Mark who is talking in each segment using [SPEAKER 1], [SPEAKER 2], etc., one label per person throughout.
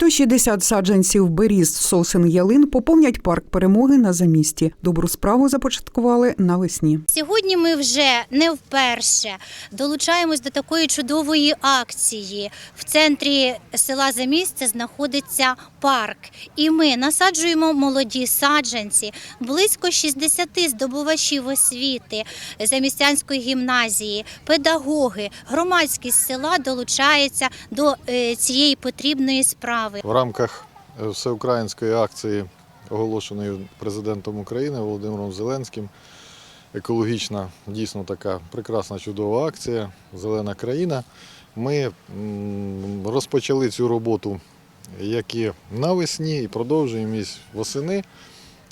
[SPEAKER 1] 160 саджанців беріз, сосен, ялин поповнять парк перемоги на замісті. Добру справу започаткували навесні.
[SPEAKER 2] Сьогодні ми вже не вперше долучаємось до такої чудової акції. В центрі села Замістя знаходиться парк, і ми насаджуємо молоді саджанці. Близько 60 здобувачів освіти замістянської гімназії, педагоги, громадськість села долучається до е, цієї потрібної справи.
[SPEAKER 3] В рамках е, всеукраїнської акції, оголошеної президентом України Володимиром Зеленським, екологічна, дійсно така прекрасна чудова акція Зелена країна. Ми розпочали цю роботу як і навесні і продовжуємо її восени.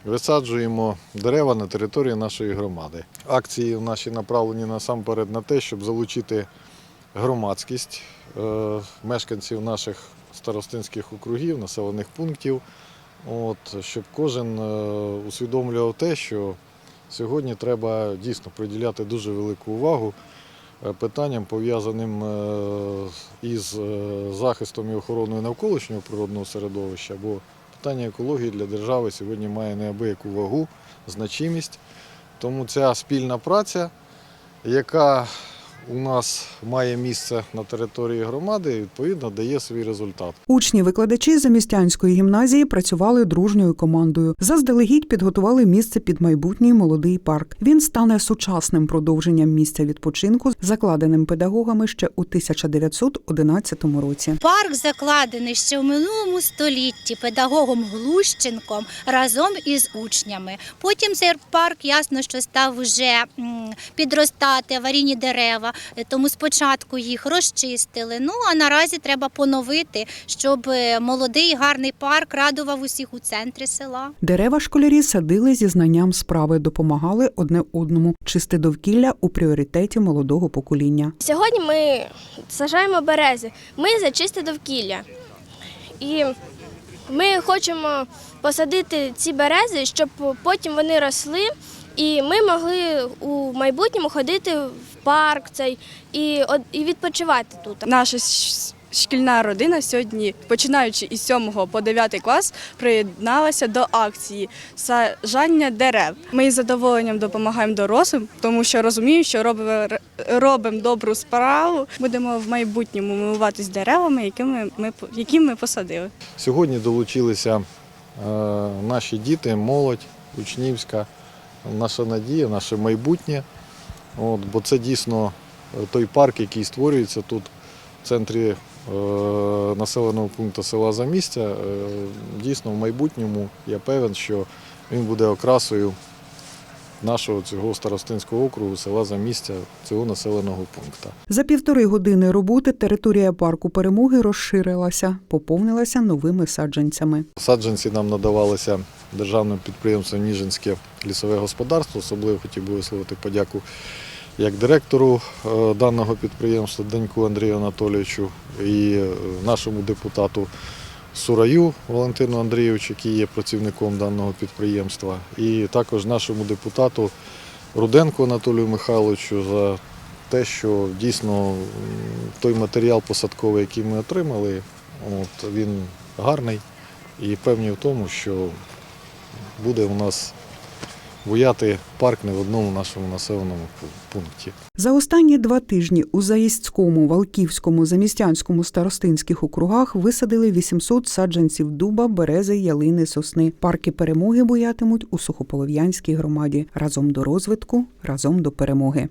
[SPEAKER 3] Висаджуємо дерева на території нашої громади. Акції наші направлені насамперед на те, щоб залучити громадськість е, мешканців наших старостинських округів, населених пунктів, от, щоб кожен е, усвідомлював те, що сьогодні треба дійсно приділяти дуже велику увагу е, питанням, пов'язаним е, із захистом і охороною навколишнього природного середовища, бо питання екології для держави сьогодні має неабияку вагу, значимість. Тому ця спільна праця, яка у нас має місце на території громади, відповідно дає свій результат.
[SPEAKER 1] Учні викладачі замістянської гімназії працювали дружньою командою. Заздалегідь підготували місце під майбутній молодий парк. Він стане сучасним продовженням місця відпочинку, закладеним педагогами ще у 1911 році.
[SPEAKER 2] Парк закладений ще в минулому столітті педагогом Глущенком разом із учнями. Потім цей парк ясно, що став вже м, підростати аварійні дерева, е, тому спочатку їх розчистили. Ну а наразі треба поновити, щоб е, молодий гарний парк радував усіх у центрі села.
[SPEAKER 1] Дерева школярі садили зі знанням справи, допомагали одне одному. Чисте довкілля у пріоритеті молодого покоління.
[SPEAKER 4] Сьогодні ми сажаємо берези. Ми за чисте довкілля. І ми хочемо посадити ці берези, щоб потім вони росли, і ми могли у майбутньому ходити в парк цей і, відпочивати тут.
[SPEAKER 5] Наша щ- шкільна родина сьогодні, починаючи із 7 по 9 клас, приєдналася до акції саджання дерев. Ми із задоволенням допомагаємо дорослим, тому що розуміємо, що робимо, добру справу. Будемо в майбутньому милуватись деревами, які ми, які ми посадили.
[SPEAKER 3] Сьогодні долучилися е, наші діти, молодь, учнівська, наша надія, наше майбутнє. От, бо це дійсно той парк, який створюється тут в центрі населеного пункту села Замістя. Е, дійсно, в майбутньому я певен, що він буде окрасою нашого цього старостинського округу, села Замістя, цього населеного пункту.
[SPEAKER 1] За півтори години роботи територія парку перемоги розширилася, поповнилася новими саджанцями.
[SPEAKER 3] Саджанці нам надавалися державним підприємством Ніжинське лісове господарство. Особливо хотів би висловити подяку як директору е, даного підприємства Даньку Андрію Анатолійовичу і е, нашому депутату Сураю Валентину Андрійовичу, який є працівником даного підприємства, і також нашому депутату Руденку Анатолію Михайловичу за те, що дійсно той матеріал посадковий, який ми отримали, от, він гарний і певні в тому, що буде у нас буяти парк не в одному нашому населеному пункті.
[SPEAKER 1] За останні два тижні у Заїздському, Валківському, Замістянському старостинських округах висадили 800 саджанців дуба, берези, ялини, сосни. Парки перемоги боятимуть у Сухополов'янській громаді. Разом до розвитку, разом до перемоги.